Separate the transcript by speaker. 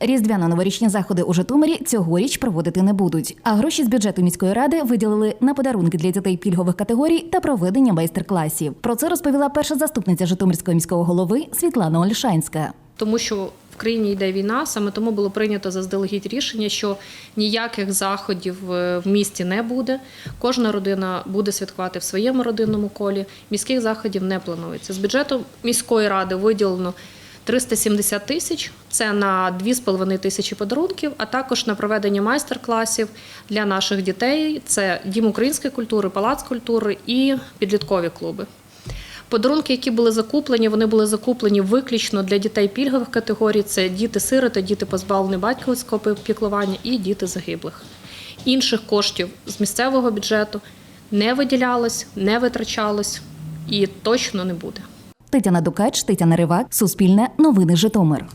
Speaker 1: Різдвяно-новорічні заходи у Житомирі цьогоріч проводити не будуть. А гроші з бюджету міської ради виділили на подарунки для дітей пільгових категорій та проведення майстер-класів. Про це розповіла перша заступниця Житомирського міського голови Світлана Ольшанська.
Speaker 2: тому що в країні йде війна, саме тому було прийнято заздалегідь рішення, що ніяких заходів е, в місті не буде. Кожна родина буде святкувати в своєму родинному колі. Міських заходів не планується. З бюджету міської ради виділено 370 тисяч. Це на 2,5 тисячі подарунків, а також на проведення майстер-класів для наших дітей. Це Дім української культури, палац культури і підліткові клуби. Подарунки, які були закуплені, вони були закуплені виключно для дітей пільгових категорій: це діти-сироти, діти позбавлені батьківського піклування і діти загиблих. Інших коштів з місцевого бюджету не виділялось, не витрачалось і точно не буде.
Speaker 1: Тетяна Дукач, Тетяна Ривак, Суспільне, Новини Житомир.